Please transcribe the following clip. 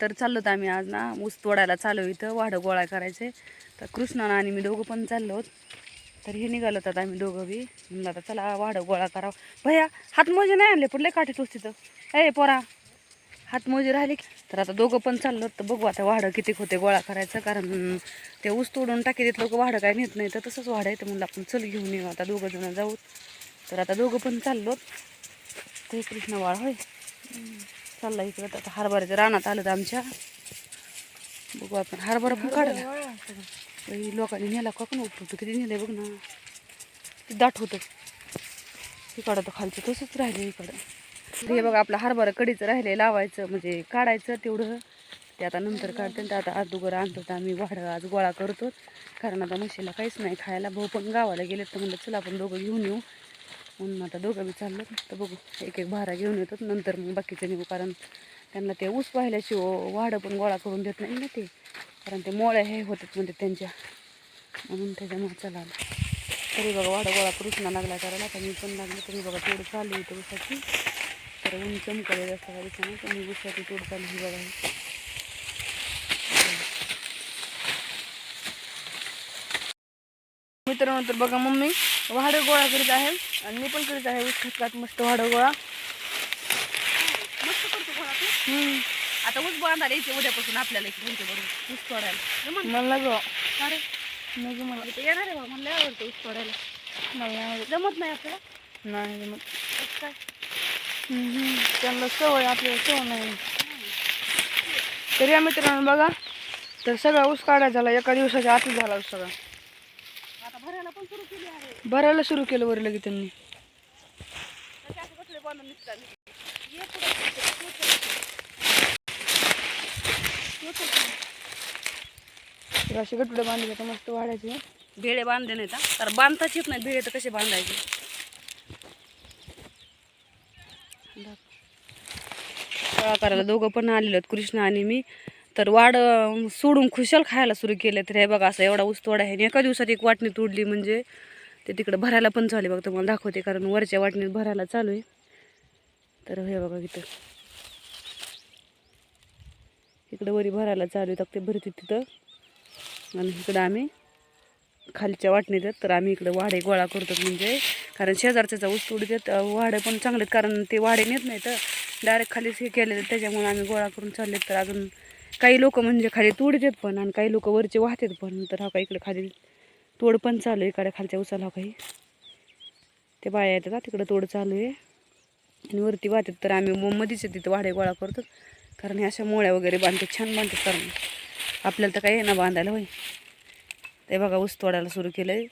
तर चाललो होतो आम्ही आज ना ऊस तोडायला चालू इथं वाढं गोळा करायचे. तर कृष्णानं आणि मी दोघं पण चाललो तर हे निघालो होतात आम्ही दोघं बी. म्हणलं आता चला वाढं गोळा करावं. भैया हातमोजे नाही आणले पडले काठी तोच तिथं. ए पोरा हातमोजे राहिले की. तर आता दोघं पण चाललो तर बघू आता वाढं किती होते गोळा करायचं कारण ते ऊस तोडून टाकी देत लोक वाढं काय नेत नाही. तर तसंच वाढं येतं म्हणलं आपण चल घेऊन येऊ आता दोघं जण जाऊ तर आता दोघं पण चाललो ते कृष्ण वाळ होय. चालला इकडं. आता हरभऱ्याच्या रानात आलं तर आमच्या. बघू आपण हरभरा पण काढला लोकांनी नेला का पण उपटतो किती नेलंय बघ ना. ते दाट होतं इकडं तर खालचं तसंच राहिलं इकडं. हे बघा आपलं हरभरा कडीचं राहिले लावायचं म्हणजे काढायचं तेवढं. ते आता नंतर काढते तर आता अगोदर आणतो तर आम्ही वाढ आज गोळा करतो कारण आता म्हशीला काहीच नाही खायला. भाऊ पण गावाला गेले तर म्हणलं चला आपण दोघं घेऊन येऊ. म्हणून आता दोघं बी चाललं तर बघू एक एक भारा घेऊन येतात नंतर मग बाकीचं निघू. कारण त्यांना ते ऊस पाहिल्याशिवाय वाढं पण गोळा करून देत नाही ना ते. कारण ते मोळ्या हे होतात म्हणजे त्यांच्या. म्हणून त्याच्यामुळे चला तरी बघा वाडा गोळा करूच ना लागला करायला. आता मी पण लागलं तरी बघा तोड चालू आहे ऊसाची. तर ऊन चमकले जास्त का दिसणार तर मी ऊसाची तोड चालू ही बघा. मित्रांनो तर बघा मम्मी वाडं गोळा करीत आहे आणि मी पण करीत आहे. ऊस खतलात मस्त वाडं गोळा. मस्त करतो गोळा तू. हम्म. आता ऊस बांधायला यायचे उद्यापासून आपल्याला इथे तुमच्या बरोबर ऊस तोडायला. जमन मला ग का रे? नाही मला. इथे येणार आहे बा मला लय आवडतं ऊस तोडायला. मला नाही आवडत. जमत नाही आपल्याला? नाही जमत. कसं काय? हम्म. त्यांना सवय आपल्याला सवय नाही. तरी या मित्रांनो बघा. तर सगळा ऊस काढायचा झाला. एका दिवसाच्या आतच झाला ऊस सगळा. भरायला पण सुरू केली आहे. भरायला सुरू केलं वर लगेच त्यांनी. असं. तर गटुडे बांधले आता मस्त वाढायचे. भेळे बांधले नाही तर बांधताच येत नाही भेळे तर कसे बांधायचे? करायला दोघं पण आलेलो कृष्ण आणि मी. तर वाढ सोडून खुशाल खायला सुरू केले तर हे बघा असं एवढा ऊस आहे. आणि एका दिवसात एक वाटणी तोडली म्हणजे ते तिकडं भरायला पण चालू आहे. बघा तुम्हाला दाखवते कारण वरच्या वाटणीत भरायला चालू आहे. तर हे बघा इथं. इकडं वरी भरायला चालू आहे. तर ते भरते तिथं. आणि इकडं आम्ही खालच्या वाटणीत तर आम्ही इकडं वाढे गोळा करतो म्हणजे. कारण शेजारच्या ऊस तोडी देत वाडे पण चांगलेत कारण ते वाढे नेत नाही तर डायरेक्ट खालीच हे केले त्याच्यामुळे आम्ही गोळा करून चाललेत तर अजून काही लोक म्हणजे खाली तोडतात पण आणि काही लोक वरचे वाहतात पण. तर हा का इकडे खाली तोड पण चालू आहे. इकडे खालच्या उसाला हा काही. ते बाया येतात तिकडं तोड चालू आहे. आणि वरती वाहतात. तर आम्ही मग तिथं वाडे गोळा करतो. कारण हे अशा मोळ्या वगैरे बांधतात छान बांधतात कारण. आपल्याला तर काही ना बांधायला होय. ते बघा ऊस तोडायला सुरू केलं आहे